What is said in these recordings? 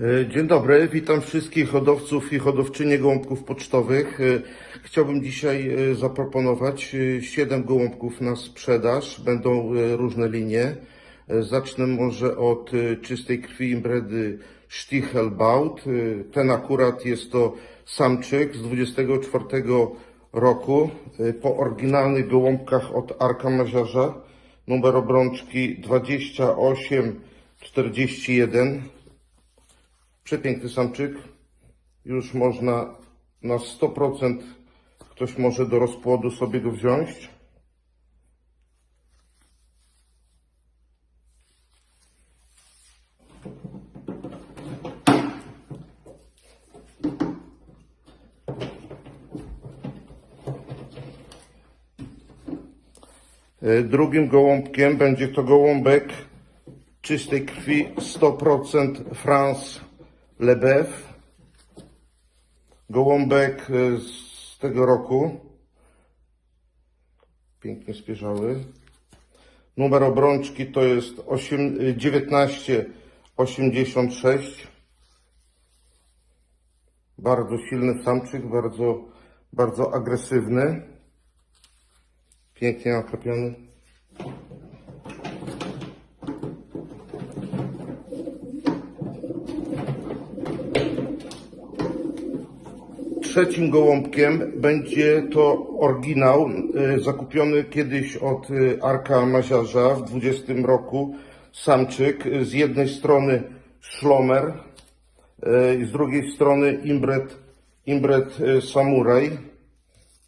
E, Dzień dobry, witam wszystkich hodowców i hodowczynie gołąbków pocztowych. E, Chciałbym dzisiaj e, zaproponować 7 gołąbków na sprzedaż. Będą różne linie. Zacznę może od czystej krwi imbredy Stichelbaut. Ten akurat jest to samczyk z 24 roku. Po oryginalnych gołąbkach od Arka Maziarza. Numer obrączki 2841. Przepiękny samczyk. Już można na 100% ktoś może do rozpłodu sobie go wziąć. E, Drugim gołąbkiem będzie to gołąbek czystej krwi 100% France Lebew. Gołąbek e, z tego roku. Pięknie spierzały. Numer obrączki to jest 8, e, 1986. Bardzo silny samczyk, bardzo, bardzo agresywny. Pięknie naklepiony. Trzecim gołąbkiem będzie to oryginał y, zakupiony kiedyś od y, Arka Maziarza w 20 roku. Samczyk z jednej strony szlomer, y, z drugiej strony imbret, imbret samuraj.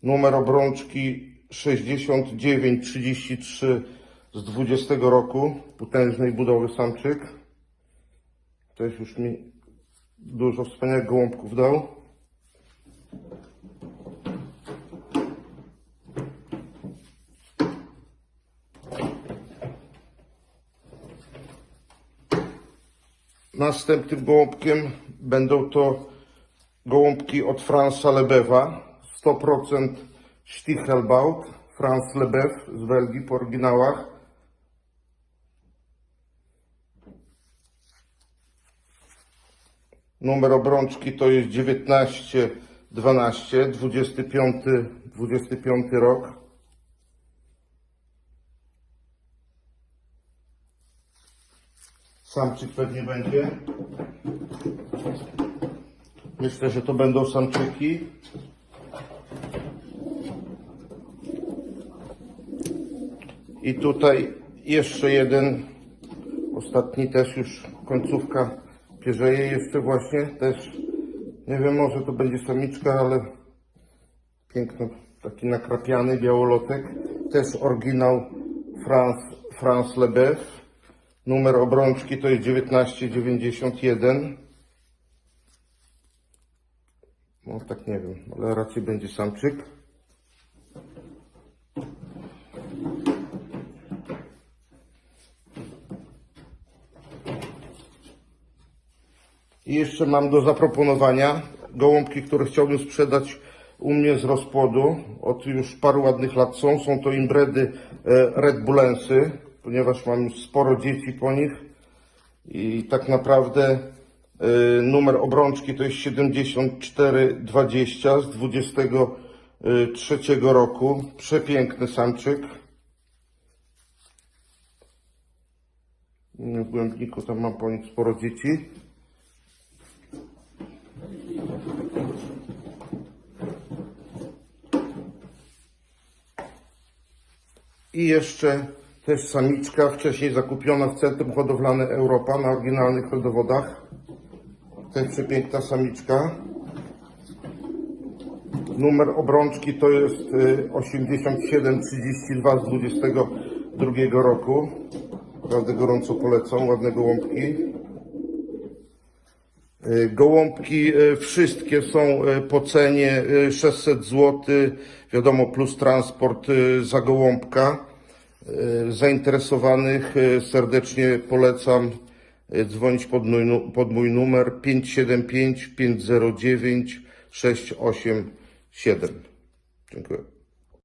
Numer obrączki 6933 z 20 roku. Potężnej budowy samczyk. Też już mi dużo wspaniałych gołąbków dał. Następnym gołąbkiem będą to gołąbki od Franza Lebewa. 100% Stichelbaut, Franz Lebew z Belgii po oryginałach. Numer obrączki to jest 1912, 25, 25 rok. Samczyk pewnie będzie. Myślę, że to będą samczyki. I tutaj jeszcze jeden, ostatni też już końcówka pierzeje jeszcze właśnie, też nie wiem, może to będzie samiczka, ale piękno, taki nakrapiany białolotek, też oryginał France, France Lebeuf, numer obrączki to jest 1991, no tak nie wiem, ale raczej będzie samczyk. I jeszcze mam do zaproponowania gołąbki, które chciałbym sprzedać u mnie z rozpłodu. Od już paru ładnych lat są. Są to imbredy e, Red Bullensy, ponieważ mam już sporo dzieci po nich. I tak naprawdę e, numer obrączki to jest 7420 z 23 roku. Przepiękny samczyk. W głębniku tam mam po nich sporo dzieci. I jeszcze też samiczka, wcześniej zakupiona w Centrum Hodowlane Europa na oryginalnych rodowodach. Też przepiękna samiczka. Numer obrączki to jest y, 8732 z 22 roku. Naprawdę gorąco polecam, ładne gołąbki. Y, Gołąbki y, wszystkie są y, po cenie y, 600 zł, wiadomo, plus transport y, za gołąbka. Y, Zainteresowanych y, serdecznie polecam y, dzwonić pod mój, pod mój numer 575 509 687. Dziękuję.